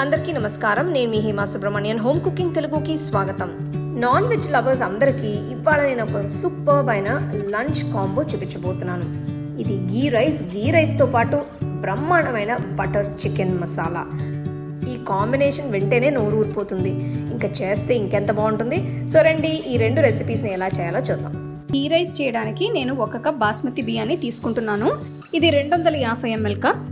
అందరికీ నమస్కారం. నేను మీ హేమా సుబ్రహ్మణ్యన్. హోమ్ కుకింగ్ తెలుగుకి స్వాగతం. నాన్ వెజ్ లవర్స్ అందరికీ ఇవాళ నేను ఒక సూపర్బ్ అయిన లంచ్ కాంబో చూపించబోతున్నాను. ఇది గీ రైస్. గీ రైస్తో పాటు బ్రహ్మాండమైన బటర్ చికెన్ మసాలా. ఈ కాంబినేషన్ వింటేనే నోరు ఊరిపోతుంది. ఇంకా చేస్తే ఇంకెంత బాగుంటుంది? సో రండి ఈ రెండు రెసిపీస్ని ఎలా చేయాలో చూద్దాం. గీ రైస్ చేయడానికి నేను ఒక కప్ బాస్మతి బియ్యాన్ని తీసుకుంటున్నాను. ఇది రెండు వందల యాభై ఎంఎల్ కప్.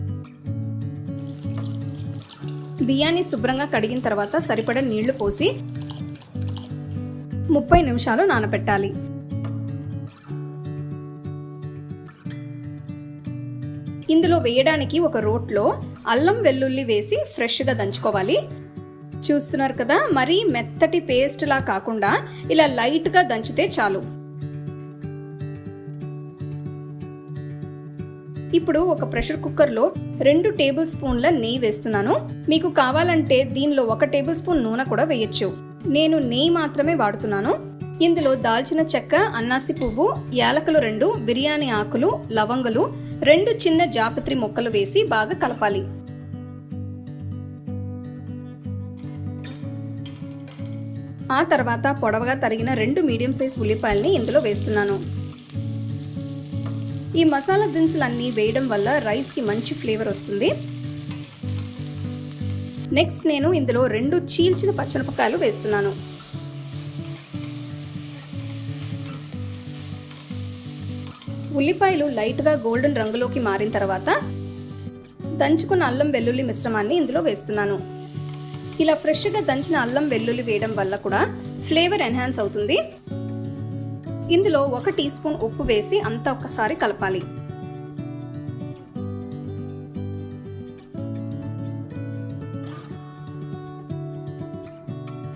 బియ్యాన్ని శుభ్రంగా కడిగిన తర్వాత సరిపడ నీళ్ళు పోసి ముప్పై నిమిషాలు నానబెట్టాలి. ఇందులో వేయడానికి ఒక రోట్లో అల్లం వెల్లుల్లి వేసి ఫ్రెష్గా దంచుకోవాలి. చూస్తున్నారు కదా మరీ మెత్తటి పేస్ట్లా కాకుండా ఇలా లైట్గా దంచితే చాలు. ఇప్పుడు ఒక ప్రెషర్ కుక్కర్లో రెండు టేబుల్ స్పూన్ల నెయ్యి వేస్తున్నాను. మీకు కావాలంటే దీనిలో ఒక టేబుల్ స్పూన్ నూనె కూడా వేయొచ్చు. నేను నెయ్యి మాత్రమే వాడుతున్నాను. ఇందులో దాల్చిన చెక్క అన్నాసి పువ్వు యాలకులు రెండు బిర్యానీ ఆకులు లవంగలు రెండు చిన్న జాపత్రి మొక్కలు వేసి బాగా కలపాలి. ఆ తర్వాత పొడవగా తరిగిన రెండు మీడియం సైజ్ ఉల్లిపాయల్ని ఇందులో వేస్తున్నాను. ఈ మసాలా దినుసులన్నీ వేయడం వల్ల రైస్కి మంచి ఫ్లేవర్ వస్తుంది. నెక్స్ట్ నేను ఇందులో రెండు చీల్చిన పచ్చనిపకాయలు వేస్తున్నాను. ఉల్లిపాయలు లైట్గా గోల్డెన్ రంగులోకి మారిన తర్వాత దంచుకున్న అల్లం వెల్లుల్లి మిశ్రమాన్ని ఇందులో వేస్తున్నాను. ఇలా ఫ్రెష్గా దంచిన అల్లం వెల్లుల్లి వేయడం వల్ల కూడా ఫ్లేవర్ ఎన్హాన్స్ అవుతుంది. ఇందులో ఒక టీ స్పూన్ ఉప్పు వేసి అంతా ఒక్కసారి కలపాలి.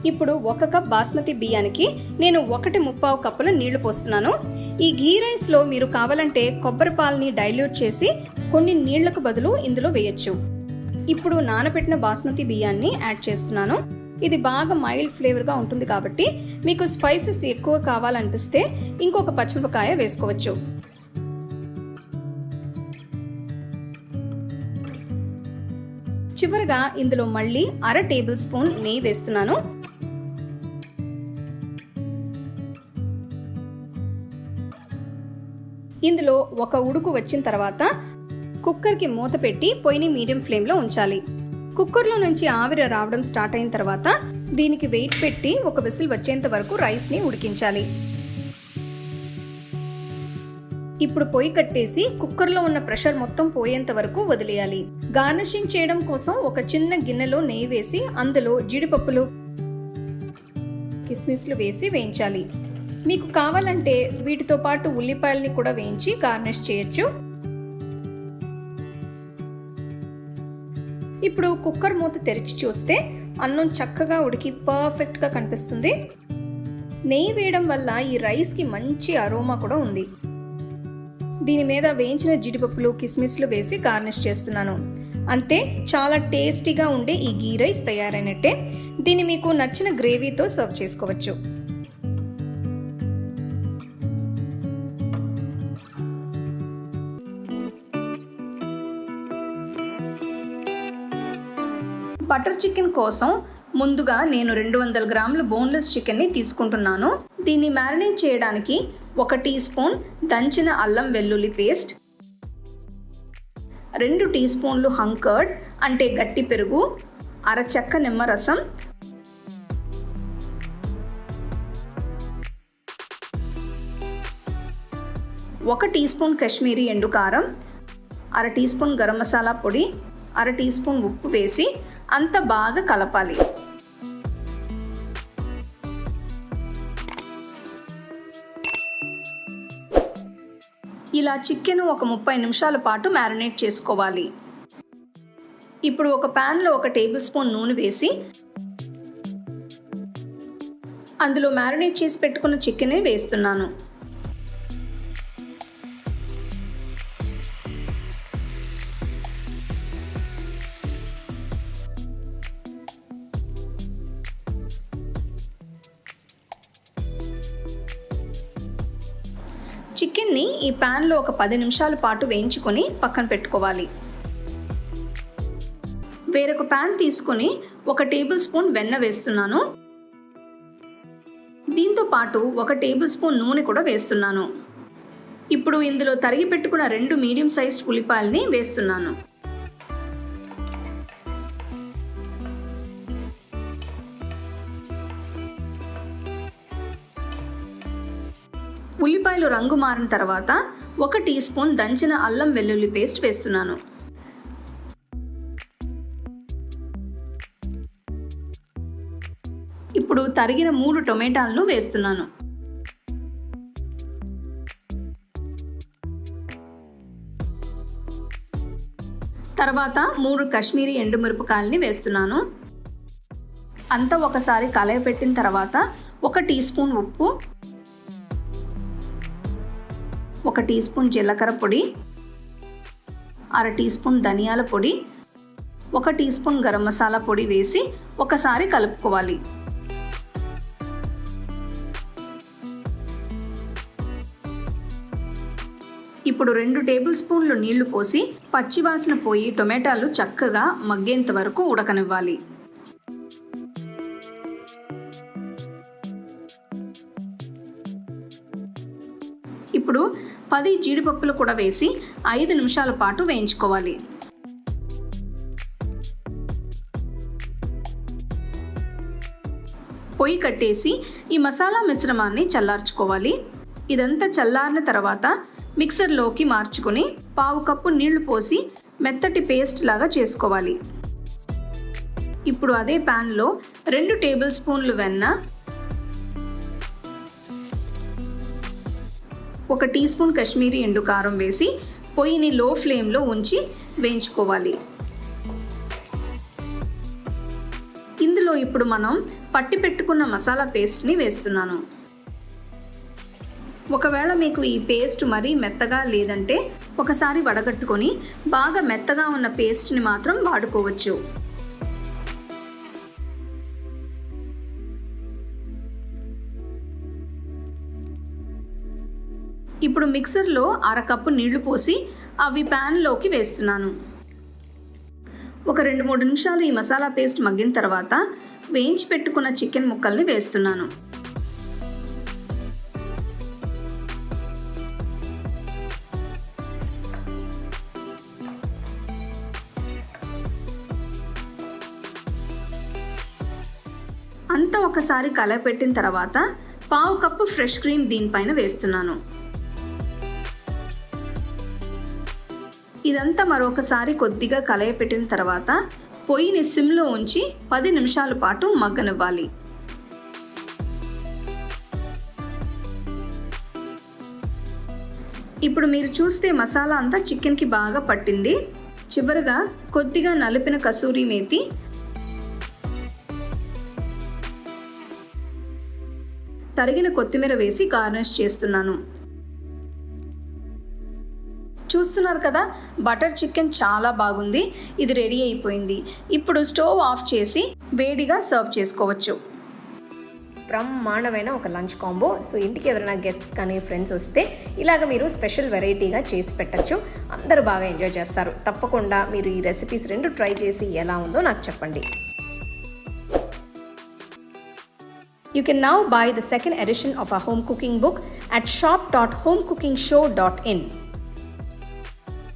ఇప్పుడు ఒక కప్ బాస్మతి బియ్యానికి నేను ఒకటి ముప్పావు కప్పుల నీళ్ళు పోస్తున్నాను. ఈ ఘీ రైస్లో మీరు కావాలంటే కొబ్బరి పాలని డైల్యూట్ చేసి కొన్ని నీళ్ళకు బదులు ఇందులో వేయచ్చు. ఇప్పుడు నానబెట్టిన బాస్మతి బియ్యాన్ని యాడ్ చేస్తున్నాను. ఇది బాగా మైల్డ్ ఫ్లేవర్గా ఉంటుంది కాబట్టి మీకు స్పైసెస్ ఎక్కువ కావాలనిపిస్తే ఇంకొక పచ్చిమిరపకాయ వేసుకోవచ్చు. చివరగా ఇందులో మళ్ళీ అర టేబుల్ స్పూన్ నెయ్యి వేస్తున్నాను. ఇందులో ఒక ఉడుకు వచ్చిన తర్వాత కుక్కర్కి మూత పెట్టి పొయ్యిని మీడియం ఫ్లేమ్లో ఉంచాలి. కుక్కర్లో నుంచి ఆవిరి రావడం స్టార్ట్ అయిన తర్వాత దీనికి వెయిట్ పెట్టి ఒక విసిల్ వచ్చేంత వరకు రైస్ని ఉడికించాలి. ఇప్పుడు పొయ్యి కట్టేసి కుక్కర్లో ఉన్న ప్రెషర్ మొత్తం పోయేంత వరకు వదిలేయాలి. గార్నిషింగ్ చేయడం కోసం ఒక చిన్న గిన్నెలో నెయ్యి వేసి అందులో జీడిపప్పులు కిస్మిస్లు వేసి వేయించాలి. మీకు కావాలంటే వీటితో పాటు ఉల్లిపాయల్ని కూడా వేయించి గార్నిష్ చేయొచ్చు. కుక్కర్ మూత తెరిచి చూస్తే అన్నం చక్కగా ఉడికి పర్ఫెక్ట్గా కనిపిస్తుంది. నెయ్యి వేయడం వల్ల ఈ రైస్కి మంచి అరోమా కూడా ఉంది. దీని మీద వేయించిన జీడిపప్పులు కిస్మిస్లు వేసి గార్నిష్ చేస్తున్నాను. అంతే చాలా టేస్టీగా ఉండే ఈ గీ రైస్ తయారైనట్టే. దీన్ని మీకు నచ్చిన గ్రేవీతో సర్వ్ చేసుకోవచ్చు. బటర్ చికెన్ కోసం ముందుగా నేను రెండు వందల గ్రాముల బోన్లెస్ చికెన్ని తీసుకుంటున్నాను. దీన్ని మ్యారినేట్ చేయడానికి ఒక టీ స్పూన్ దంచిన అల్లం వెల్లుల్లి పేస్ట్ రెండు టీ స్పూన్లు హంకర్డ్ అంటే గట్టి పెరుగు అరచక్క నిమ్మరసం ఒక టీ స్పూన్ కాశ్మీరీ ఎండు కారం అర టీ స్పూన్ గరం మసాలా పొడి అర టీ స్పూన్ ఉప్పు వేసి అంత బాగా కలపాలి. ఇలా చికెన్ ఒక ముప్పై నిమిషాల పాటు మ్యారినేట్ చేసుకోవాలి. ఇప్పుడు ఒక ప్యాన్లో ఒక టేబుల్ స్పూన్ నూనె వేసి అందులో మ్యారినేట్ చేసి పెట్టుకున్న చికెన్ వేస్తున్నాను. చికెన్ని ఈ ప్యాన్లో ఒక పది నిమిషాల పాటు వేయించుకొని పక్కన పెట్టుకోవాలి. వేరొక ప్యాన్ తీసుకొని ఒక టేబుల్ స్పూన్ వెన్న వేస్తున్నాను. దీంతో పాటు ఒక టేబుల్ స్పూన్ నూనె కూడా వేస్తున్నాను. ఇప్పుడు ఇందులో తరిగి పెట్టుకున్న రెండు మీడియం సైజ్ ఉల్లిపాయల్ని వేస్తున్నాను. ఉల్లిపాయలు రంగు మారిన తర్వాత ఒక టీ స్పూన్ దంచిన అల్లం వెల్లుల్లి పేస్ట్ వేస్తున్నాను. ఇప్పుడు తరిగిన మూడు టొమాటాలను వేస్తున్నాను. తర్వాత మూడు కాశ్మీరీ ఎండుమిరపకాయలని వేస్తున్నాను. అంతా ఒకసారి కలయపెట్టిన తర్వాత ఒక టీ స్పూన్ ఉప్పు ఒక టీ స్పూన్ జీలకర్ర పొడి అర టీ స్పూన్ ధనియాల పొడి ఒక టీ స్పూన్ గరం మసాలా పొడి వేసి ఒకసారి కలుపుకోవాలి. ఇప్పుడు రెండు టేబుల్ స్పూన్లు నీళ్ళు పోసి పచ్చివాసన పోయి టొమాటాలు చక్కగా మగ్గేంత వరకు ఉడకనివ్వాలి. ఇప్పుడు పది జీడిపప్పులు కూడా వేసి ఐదు నిమిషాల పాటు వేయించుకోవాలి. పొయ్యి కట్టేసి ఈ మసాలా మిశ్రమాన్ని చల్లార్చుకోవాలి. ఇదంతా చల్లారిన తర్వాత మిక్సర్లోకి మార్చుకుని పావు కప్పు నీళ్ళు పోసి మెత్తటి పేస్ట్ లాగా చేసుకోవాలి. ఇప్పుడు అదే ప్యాన్లో రెండు టేబుల్ స్పూన్లు వెన్న ఒక టీ స్పూన్ కాశ్మీరీ ఎండు కారం వేసి పొయ్యిని లో ఫ్లేమ్లో ఉంచి వేయించుకోవాలి. ఇందులో ఇప్పుడు మనం పట్టి పెట్టుకున్న మసాలా పేస్ట్ని వేస్తున్నాను. ఒకవేళ మీకు ఈ పేస్ట్ మరీ మెత్తగా లేదంటే ఒకసారి వడగట్టుకొని బాగా మెత్తగా ఉన్న పేస్ట్ని మాత్రం వాడుకోవచ్చు. ఇప్పుడు మిక్సర్లో అరకప్పు నీళ్ళు పోసి అవి ప్యాన్లోకి వేస్తున్నాను. ఒక రెండు మూడు నిమిషాలు ఈ మసాలా పేస్ట్ మగ్గిన తర్వాత వేయించి పెట్టుకున్న చికెన్ ముక్కల్ని వేస్తున్నాను. అంతా ఒకసారి కలపెట్టిన తర్వాత పావు కప్పు ఫ్రెష్ క్రీమ్ దీనిపైన వేస్తున్నాను. ఇదంతా మరొకసారి కొద్దిగా కలయపెట్టిన తర్వాత పొయ్యిని సిమ్లో ఉంచి పది నిమిషాల పాటు మగ్గనివ్వాలి. ఇప్పుడు మీరు చూస్తే మసాలా అంతా చికెన్కి బాగా పట్టింది. చివరగా కొద్దిగా నలిపిన కసూరి మేతి. తరిగిన కొత్తిమీర వేసి గార్నిష్ చేస్తున్నాను. చూస్తున్నారు కదా బటర్ చికెన్ చాలా బాగుంది ఇది రెడీ అయిపోయింది. ఇప్పుడు స్టవ్ ఆఫ్ చేసి వేడిగా సర్వ్ చేసుకోవచ్చు. బ్రహ్మాండమైన ఒక లంచ్ కాంబో. సో ఇంటికి ఎవరైనా గెస్ట్స్ కానీ ఫ్రెండ్స్ వస్తే ఇలాగ మీరు స్పెషల్ వెరైటీగా చేసి పెట్టచ్చు. అందరూ బాగా ఎంజాయ్ చేస్తారు. తప్పకుండా మీరు ఈ రెసిపీస్ రెండు ట్రై చేసి ఎలా ఉందో నాకు చెప్పండి. You can now buy the second edition of our home cooking book at shop.homecookingshow.in.